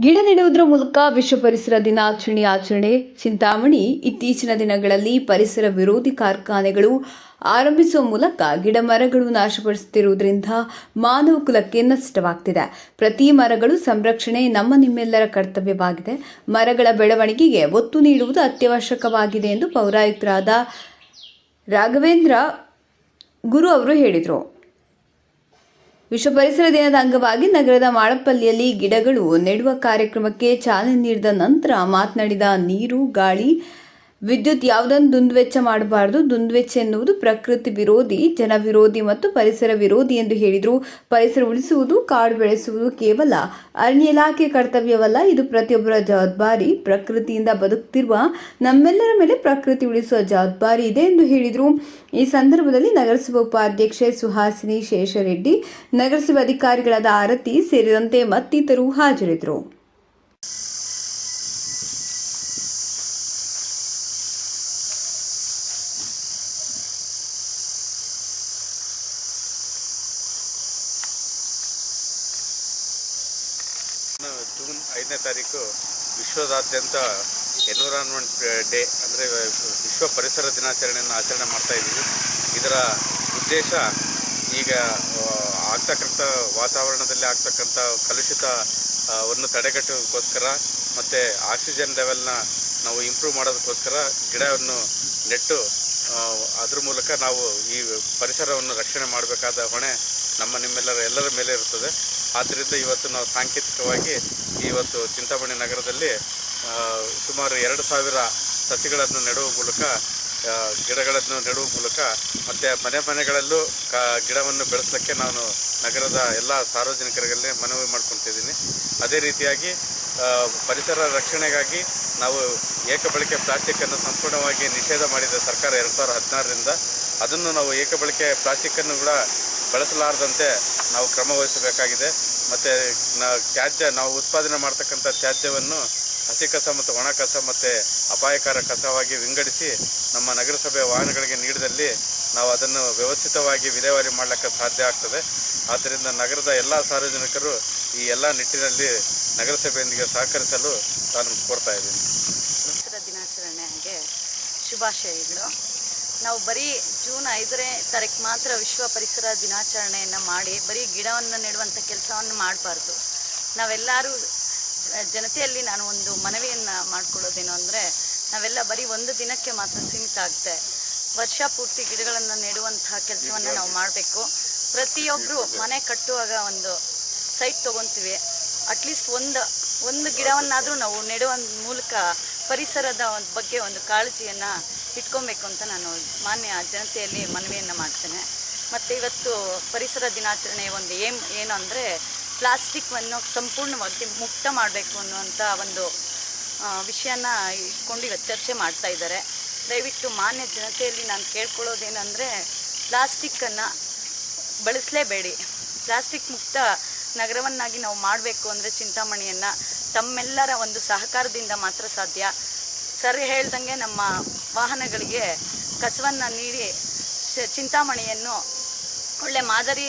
ಗಿಡ ನೆಡುವುದರ ಮೂಲಕ ವಿಶ್ವ ಪರಿಸರ ದಿನಾಚರಣೆ ಆಚರಣೆ, ಚಿಂತಾಮಣಿ. ಇತ್ತೀಚಿನ ದಿನಗಳಲ್ಲಿ ಪರಿಸರ ವಿರೋಧಿ ಕಾರ್ಖಾನೆಗಳು ಆರಂಭಿಸುವ ಮೂಲಕ ಗಿಡ ಮರಗಳು ನಾಶಪಡಿಸುತ್ತಿರುವುದರಿಂದ ಮಾನವ ಕುಲಕ್ಕೆ ನಷ್ಟವಾಗ್ತಿದೆ. ಪ್ರತಿ ಮರಗಳು ಸಂರಕ್ಷಣೆ ನಮ್ಮ ನಿಮ್ಮೆಲ್ಲರ ಕರ್ತವ್ಯವಾಗಿದೆ. ಮರಗಳ ಬೆಳವಣಿಗೆಗೆ ಒತ್ತು ನೀಡುವುದು ಅತ್ಯವಶ್ಯಕವಾಗಿದೆ ಎಂದು ಪೌರಾಯುಕ್ತರಾದ ರಾಘವೇಂದ್ರ ಗುರು ಅವರು ಹೇಳಿದರು. ವಿಶ್ವ ಪರಿಸರ ದಿನದ ಅಂಗವಾಗಿ ನಗರದ ಮಾಳಪಲ್ಲಿಯಲ್ಲಿ ಗಿಡಗಳು ನೆಡುವ ಕಾರ್ಯಕ್ರಮಕ್ಕೆ ಚಾಲನೆ ನೀಡಿದ ನಂತರ ಮಾತನಾಡಿದ ನೀರು, ಗಾಳಿ ವಿದ್ಯುತ್ ಯಾವುದನ್ನು ದುಂದುವೆಚ್ಚ ಮಾಡಬಾರದು. ದುಂದುವೆಚ್ಚ ಎನ್ನುವುದು ಪ್ರಕೃತಿ ವಿರೋಧಿ, ಜನ ವಿರೋಧಿ ಮತ್ತು ಪರಿಸರ ವಿರೋಧಿ ಎಂದು ಹೇಳಿದರು. ಪರಿಸರ ಉಳಿಸುವುದು, ಕಾಡು ಬೆಳೆಸುವುದು ಕೇವಲ ಅರಣ್ಯ ಇಲಾಖೆ ಕರ್ತವ್ಯವಲ್ಲ. ಇದು ಪ್ರತಿಯೊಬ್ಬರ ಜವಾಬ್ದಾರಿ. ಪ್ರಕೃತಿಯಿಂದ ಬದುಕ್ತಿರುವ ನಮ್ಮೆಲ್ಲರ ಮೇಲೆ ಪ್ರಕೃತಿ ಉಳಿಸುವ ಜವಾಬ್ದಾರಿ ಇದೆ ಎಂದು ಹೇಳಿದರು. ಈ ಸಂದರ್ಭದಲ್ಲಿ ನಗರಸಭಾ ಉಪಾಧ್ಯಕ್ಷೆ ಸುಹಾಸಿನಿ ಶೇಷರೆಡ್ಡಿ, ನಗರಸಭೆ ಅಧಿಕಾರಿಗಳಾದ ಆರತಿ ಸೇರಿದಂತೆ ಮತ್ತಿತರರು ಹಾಜರಿದ್ದರು. ಜೂನ್ ಐದನೇ ತಾರೀಕು ವಿಶ್ವದಾದ್ಯಂತ ಎನ್ವಿರಾನ್ಮೆಂಟ್ ಡೇ ಅಂದರೆ ವಿಶ್ವ ಪರಿಸರ ದಿನಾಚರಣೆಯನ್ನು ಆಚರಣೆ ಮಾಡ್ತಾ ಇದ್ದೀವಿ. ಇದರ ಉದ್ದೇಶ ಈಗ ಆಗ್ತಕ್ಕಂಥ ವಾತಾವರಣದಲ್ಲಿ ಆಗ್ತಕ್ಕಂಥ ಕಲುಷಿತವನ್ನು ತಡೆಗಟ್ಟೋದಕ್ಕೋಸ್ಕರ ಮತ್ತು ಆಕ್ಸಿಜನ್ ಲೆವೆಲ್ನ ನಾವು ಇಂಪ್ರೂವ್ ಮಾಡೋದಕ್ಕೋಸ್ಕರ ಗಿಡವನ್ನು ನೆಟ್ಟು ಅದ್ರ ಮೂಲಕ ನಾವು ಈ ಪರಿಸರವನ್ನು ರಕ್ಷಣೆ ಮಾಡಬೇಕಾದ ಹೊಣೆ ನಮ್ಮ ನಿಮ್ಮೆಲ್ಲರ, ಎಲ್ಲರ ಮೇಲೆ ಇರುತ್ತದೆ. ಆದ್ದರಿಂದ ಇವತ್ತು ನಾವು ಸಾಂಕೇತಿಕವಾಗಿ ಇವತ್ತು ಚಿಂತಾಮಣಿ ನಗರದಲ್ಲಿ ಸುಮಾರು ಎರಡು ಸಾವಿರ ಸಸಿಗಳನ್ನು ನೆಡುವ ಮೂಲಕ ಗಿಡಗಳನ್ನು ನೆಡುವ ಮೂಲಕ ಮತ್ತು ಮನೆ ಮನೆಗಳಲ್ಲೂ ಕ, ಗಿಡವನ್ನು ಬೆಳೆಸಲಿಕ್ಕೆ ನಾನು ನಗರದ ಎಲ್ಲ ಸಾರ್ವಜನಿಕರಲ್ಲಿ ಮನವಿ ಮಾಡ್ಕೊತಿದ್ದೀನಿ. ಅದೇ ರೀತಿಯಾಗಿ ಪರಿಸರ ರಕ್ಷಣೆಗಾಗಿ ನಾವು ಏಕಬಳಕೆ ಪ್ಲಾಸ್ಟಿಕ್ಕನ್ನು ಸಂಪೂರ್ಣವಾಗಿ ನಿಷೇಧ ಮಾಡಿದೆ ಸರ್ಕಾರ ಎರಡು ಸಾವಿರದ ಹದಿನಾರರಿಂದ, ಅದನ್ನು ನಾವು ಏಕಬಳಕೆ ಪ್ಲಾಸ್ಟಿಕ್ಕನ್ನು ಕೂಡ ಬಳಸಲಾರದಂತೆ ನಾವು ಕ್ರಮ ವಹಿಸಬೇಕಾಗಿದೆ. ಮತ್ತು ನಾ ತ್ಯಾಜ್ಯ ನಾವು ಉತ್ಪಾದನೆ ಮಾಡ್ತಕ್ಕಂಥ ತ್ಯಾಜ್ಯವನ್ನು ಹಸಿ ಕಸ ಮತ್ತು ಒಣ ಕಸ ಮತ್ತು ಅಪಾಯಕಾರ ಕಸವಾಗಿ ವಿಂಗಡಿಸಿ ನಮ್ಮ ನಗರಸಭೆ ವಾಹನಗಳಿಗೆ ನೀಡಿದಲ್ಲಿ ನಾವು ಅದನ್ನು ವ್ಯವಸ್ಥಿತವಾಗಿ ವಿಲೇವಾರಿ ಮಾಡಲಿಕ್ಕೆ ಸಾಧ್ಯ ಆಗ್ತದೆ. ಆದ್ದರಿಂದ ನಗರದ ಎಲ್ಲ ಸಾರ್ವಜನಿಕರು ಈ ಎಲ್ಲ ನಿಟ್ಟಿನಲ್ಲಿ ನಗರಸಭೆಯೊಂದಿಗೆ ಸಹಕರಿಸಲು ನಾನು ಕೋರ್ತಾ ಇದ್ದೀನಿ. ಪರಿಸರ ದಿನಾಚರಣೆಗೆ ಶುಭಾಶಯಗಳು. ನಾವು ಬರೀ ಜೂನ್ ಐದನೇ ತಾರೀಕು ಮಾತ್ರ ವಿಶ್ವ ಪರಿಸರ ದಿನಾಚರಣೆಯನ್ನು ಮಾಡಿ ಬರೀ ಗಿಡವನ್ನು ನೆಡುವಂಥ ಕೆಲಸವನ್ನು ಮಾಡಬಾರ್ದು. ನಾವೆಲ್ಲರೂ ಜನತೆಯಲ್ಲಿ ನಾನು ಒಂದು ಮನವಿಯನ್ನು ಮಾಡ್ಕೊಳ್ಳೋದೇನು ಅಂದರೆ, ನಾವೆಲ್ಲ ಬರೀ ಒಂದು ದಿನಕ್ಕೆ ಮಾತ್ರ ಸೀಮಿತ ಆಗುತ್ತೆ ವರ್ಷ ಪೂರ್ತಿ ಗಿಡಗಳನ್ನು ನೆಡುವಂತಹ ಕೆಲಸವನ್ನು ನಾವು ಮಾಡಬೇಕು. ಪ್ರತಿಯೊಬ್ಬರು ಮನೆ ಕಟ್ಟುವಾಗ ಒಂದು ಸೈಟ್ ತೊಗೊತೀವಿ. ಅಟ್ಲೀಸ್ಟ್ ಒಂದು ಒಂದು ಗಿಡವನ್ನಾದರೂ ನಾವು ನೆಡುವ ಮೂಲಕ ಪರಿಸರದ ಬಗ್ಗೆ ಒಂದು ಕಾಳಜಿಯನ್ನು ಇಟ್ಕೊಬೇಕು ಅಂತ ನಾನು ಮಾನ್ಯ ಜನತೆಯಲ್ಲಿ ಮನವಿಯನ್ನು ಮಾಡ್ತೇನೆ. ಮತ್ತು ಇವತ್ತು ಪರಿಸರ ದಿನಾಚರಣೆ ಒಂದು ಏಮ್, ಏನು ಅಂದರೆ ಪ್ಲಾಸ್ಟಿಕ್ವನ್ನು ಸಂಪೂರ್ಣವಾಗಿ ಮುಕ್ತ ಮಾಡಬೇಕು ಅನ್ನುವಂಥ ಒಂದು ವಿಷಯನ ಇಟ್ಕೊಂಡು ಇವತ್ತು ಚರ್ಚೆ ಮಾಡ್ತಾ ಇದ್ದಾರೆ. ದಯವಿಟ್ಟು ಮಾನ್ಯ ಜನತೆಯಲ್ಲಿ ನಾನು ಕೇಳ್ಕೊಳ್ಳೋದೇನೆಂದರೆ ಪ್ಲಾಸ್ಟಿಕ್ಕನ್ನು ಬಳಸಲೇಬೇಡಿ. ಪ್ಲಾಸ್ಟಿಕ್ ಮುಕ್ತ ನಗರವನ್ನಾಗಿ ನಾವು ಮಾಡಬೇಕು ಅಂದರೆ ಚಿಂತಾಮಣಿಯನ್ನು ತಮ್ಮೆಲ್ಲರ ಒಂದು ಸಹಕಾರದಿಂದ ಮಾತ್ರ ಸಾಧ್ಯ. ಸರ್ ಹೇಳ್ದಂಗೆ ನಮ್ಮ ವಾಹನಗಳಿಗೆ ಕಸವನ್ನು ನೀಡಿ ಚಿಂತಾಮಣಿಯನ್ನು ಒಳ್ಳೆ ಮಾದರಿ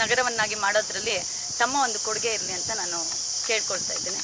ನಗರವನ್ನಾಗಿ ಮಾಡೋದ್ರಲ್ಲಿ ತಮ್ಮ ಒಂದು ಕೊಡುಗೆ ಇರಲಿ ಅಂತ ನಾನು ಕೇಳ್ಕೊಳ್ತಾ ಇದ್ದೇನೆ.